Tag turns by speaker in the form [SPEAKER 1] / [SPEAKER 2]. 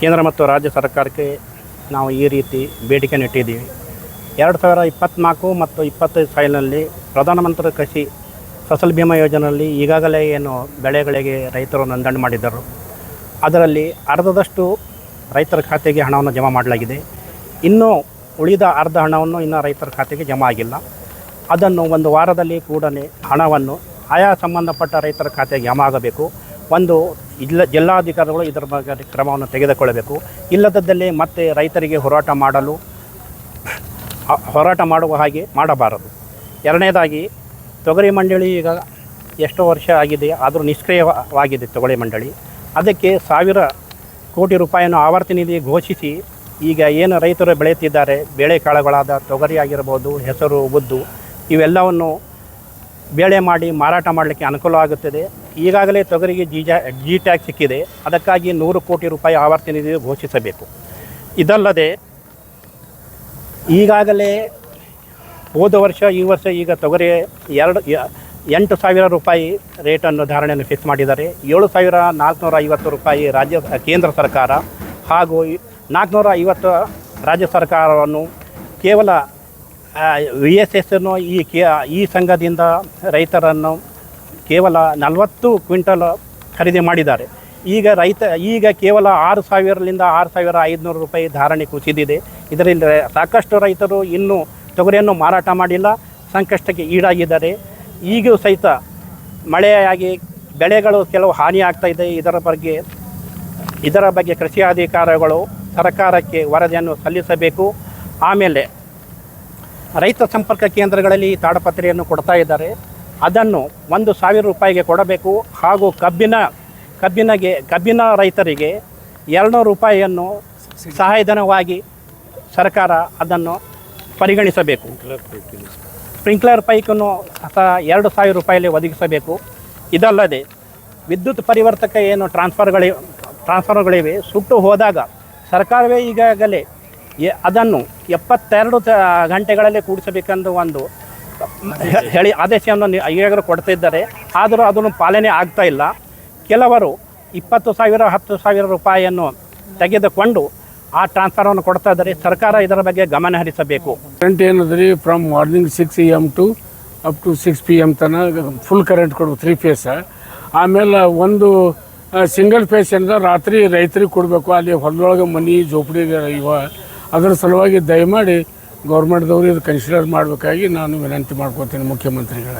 [SPEAKER 1] ಕೇಂದ್ರ ಮತ್ತು ರಾಜ್ಯ ಸರ್ಕಾರಕ್ಕೆ ನಾವು ಈ ರೀತಿ ಬೇಡಿಕೆ ಇಟ್ಟಿದ್ದೀವಿ. ಎರಡು ಸಾವಿರ ಇಪ್ಪತ್ತ್ನಾಲ್ಕು ಮತ್ತು ಇಪ್ಪತ್ತೈದು ಸಾಲಿನಲ್ಲಿ ಪ್ರಧಾನಮಂತ್ರಿ ಕೃಷಿ ಫಸಲ್ ಭೀಮಾ ಯೋಜನೆಯಲ್ಲಿ ಈಗಾಗಲೇ ಏನು ಬೆಳೆಗಳಿಗೆ ರೈತರು ನೋಂದಣಿ ಮಾಡಿದ್ದರು. ಅದರಲ್ಲಿ ಅರ್ಧದಷ್ಟು ರೈತರ ಖಾತೆಗೆ ಹಣವನ್ನು ಜಮಾ ಮಾಡಲಾಗಿದೆ. ಇನ್ನೂ ಉಳಿದ ಅರ್ಧ ಹಣವನ್ನು ಇನ್ನು ರೈತರ ಖಾತೆಗೆ ಜಮಾ ಆಗಿಲ್ಲ. ಅದನ್ನು ಒಂದು ವಾರದಲ್ಲಿ ಕೂಡಲೇ ಹಣವನ್ನು ಆಯಾ ಸಂಬಂಧಪಟ್ಟ ರೈತರ ಖಾತೆಗೆ ಜಮಾ ಆಗಬೇಕು. ಒಂದು ಇಲ್ಲ ಜಿಲ್ಲಾಧಿಕಾರಿಗಳು ಇದರ ಬಗ್ಗೆ ಕ್ರಮವನ್ನು ತೆಗೆದುಕೊಳ್ಳಬೇಕು. ಇಲ್ಲದದ್ದಲ್ಲಿ ಮತ್ತೆ ರೈತರಿಗೆ ಹೋರಾಟ ಮಾಡಲು, ಹೋರಾಟ ಮಾಡುವ ಹಾಗೆ ಮಾಡಬಾರದು. ಎರಡನೇದಾಗಿ, ತೊಗರಿ ಮಂಡಳಿ ಈಗ ಎಷ್ಟೋ ವರ್ಷ ಆಗಿದೆ, ಆದರೂ ನಿಷ್ಕ್ರಿಯವಾಗಿದೆ ತೊಗರಿ ಮಂಡಳಿ. ಅದಕ್ಕೆ ಸಾವಿರ ಕೋಟಿ ರೂಪಾಯಿಯನ್ನು ಆವರ್ತಿ ನಿಧಿ ಘೋಷಿಸಿ, ಈಗ ಏನು ರೈತರು ಬೆಳೆಯುತ್ತಿದ್ದಾರೆ ಬೇಳೆಕಾಳುಗಳಾದ ತೊಗರಿ ಆಗಿರ್ಬೋದು, ಹೆಸರು, ಉದ್ದು, ಇವೆಲ್ಲವನ್ನು ಬೇಳೆ ಮಾಡಿ ಮಾರಾಟ ಮಾಡಲಿಕ್ಕೆ ಅನುಕೂಲ ಆಗುತ್ತದೆ. ಈಗಾಗಲೇ ತೊಗರಿಗೆ ಜಿ ಜಾ, ಜಿ ಟ್ಯಾಕ್ಸ್ ಸಿಕ್ಕಿದೆ. ಅದಕ್ಕಾಗಿ ನೂರು ಕೋಟಿ ರೂಪಾಯಿ ಆವರ್ತಿ ನಿಧಿ ಘೋಷಿಸಬೇಕು. ಇದಲ್ಲದೆ ಈಗಾಗಲೇ ಹೋದ ವರ್ಷ, ಈ ವರ್ಷ ಈಗ ತೊಗರಿ ಎರಡು, ಎಂಟು ಸಾವಿರ ರೂಪಾಯಿ ರೇಟನ್ನು ಧಾರಣೆಯನ್ನು ಫಿಕ್ಸ್ ಮಾಡಿದ್ದಾರೆ. ಏಳು ಸಾವಿರ ನಾಲ್ಕುನೂರ ಐವತ್ತು ರೂಪಾಯಿ ರಾಜ್ಯ, ಕೇಂದ್ರ ಸರ್ಕಾರ ಹಾಗೂ ನಾಲ್ಕುನೂರ ಐವತ್ತು ರಾಜ್ಯ ಸರ್ಕಾರವನ್ನು ಕೇವಲ ವಿ ಎಸ್ ಎಸ್ ಅನ್ನು ಈ ಕೇ ಈ ಸಂಘದಿಂದ ರೈತರನ್ನು ಕೇವಲ ನಲವತ್ತು ಕ್ವಿಂಟಲ್ ಖರೀದಿ ಮಾಡಿದ್ದಾರೆ. ಈಗ ರೈತ, ಈಗ ಕೇವಲ ಆರು ಸಾವಿರದಿಂದ ಆರು ಸಾವಿರ ಐದುನೂರು ರೂಪಾಯಿ ಧಾರಣೆ ಕುಸಿದಿದೆ. ಇದರಿಂದ ಸಾಕಷ್ಟು ರೈತರು ಇನ್ನೂ ತೊಗರಿಯನ್ನು ಮಾರಾಟ ಮಾಡಿಲ್ಲ, ಸಂಕಷ್ಟಕ್ಕೆ ಈಡಾಗಿದ್ದಾರೆ. ಈಗೂ ಸಹಿತ ಮಳೆಯಾಗಿ ಬೆಳೆಗಳು ಕೆಲವು ಹಾನಿ ಆಗ್ತಾ ಇದೆ. ಇದರ ಬಗ್ಗೆ ಇದರ ಬಗ್ಗೆ ಕೃಷಿ ಅಧಿಕಾರಿಗಳು ಸರ್ಕಾರಕ್ಕೆ ವರದಿಯನ್ನು ಸಲ್ಲಿಸಬೇಕು. ಆಮೇಲೆ ರೈತ ಸಂಪರ್ಕ ಕೇಂದ್ರಗಳಲ್ಲಿ ತಾಡಪತ್ರೆಯನ್ನು ಕೊಡ್ತಾ ಇದ್ದಾರೆ. ಅದನ್ನು ಒಂದು ಸಾವಿರ ರೂಪಾಯಿಗೆ ಕೊಡಬೇಕು ಹಾಗೂ ಕಬ್ಬಿನ, ಕಬ್ಬಿನಗೆ, ಕಬ್ಬಿನ ರೈತರಿಗೆ ಎರಡುನೂರು ರೂಪಾಯಿಯನ್ನು ಸಹಾಯಧನವಾಗಿ ಸರ್ಕಾರ ಅದನ್ನು ಪರಿಗಣಿಸಬೇಕು. ಸ್ಪ್ರಿಂಕ್ಲರ್ ಪೈಕನ್ನು ಸಹ ಎರಡು ಸಾವಿರ ರೂಪಾಯಲ್ಲಿ ಒದಗಿಸಬೇಕು. ಇದಲ್ಲದೆ ವಿದ್ಯುತ್ ಪರಿವರ್ತಕ ಏನು ಟ್ರಾನ್ಸ್ಫರ್ಗಳಿ, ಟ್ರಾನ್ಸ್ಫರ್ಗಳಿವೆ, ಸುಟ್ಟು ಹೋದಾಗ ಸರ್ಕಾರವೇ ಈಗಾಗಲೇ ಅದನ್ನು ಎಪ್ಪತ್ತೆರಡು ಗಂಟೆಗಳಲ್ಲಿ ಕೂಡಿಸಬೇಕೆಂದು ಒಂದು ಹೇಳಿ ಆದೇಶವನ್ನು ಈಗಾಗಲೂ ಕೊಡ್ತಾ ಇದ್ದಾರೆ. ಆದರೂ ಅದನ್ನು ಪಾಲನೆ ಆಗ್ತಾ ಇಲ್ಲ. ಕೆಲವರು ಇಪ್ಪತ್ತು ಸಾವಿರ, ಹತ್ತು ಸಾವಿರ ರೂಪಾಯಿಯನ್ನು ತೆಗೆದುಕೊಂಡು ಆ ಟ್ರಾನ್ಸ್ಫರನ್ನು ಕೊಡ್ತಾ ಇದ್ದಾರೆ. ಸರ್ಕಾರ ಇದರ ಬಗ್ಗೆ ಗಮನ ಹರಿಸಬೇಕು.
[SPEAKER 2] ಕರೆಂಟ್ ಏನಂದ್ರೆ from morning six A M to up to six P M ತನಕ ಫುಲ್ ಕರೆಂಟ್ ಕೊಡ್ಬೇಕು ತ್ರೀ ಫೇಸ್ ಆಮೇಲೆ ಒಂದು ಸಿಂಗಲ್ ಫೇಸ್ ಏನಿದೆ, ರಾತ್ರಿ ರೈತರಿಗೆ ಕೊಡಬೇಕು. ಅಲ್ಲಿ ಹೊಲದೊಳಗೆ ಮನೆ ಜೋಪಡಿ ಇವ. ಅದರ ಸಲುವಾಗಿ ದಯಮಾಡಿ ಗೌರ್ಮೆಂಟ್ದವ್ರು ಇದು ಕನ್ಸಿಡರ್ ಮಾಡಬೇಕಾಗಿ ನಾನು ವಿನಂತಿ ಮಾಡ್ಕೋತೀನಿ ಮುಖ್ಯಮಂತ್ರಿಗಳಲ್ಲಿ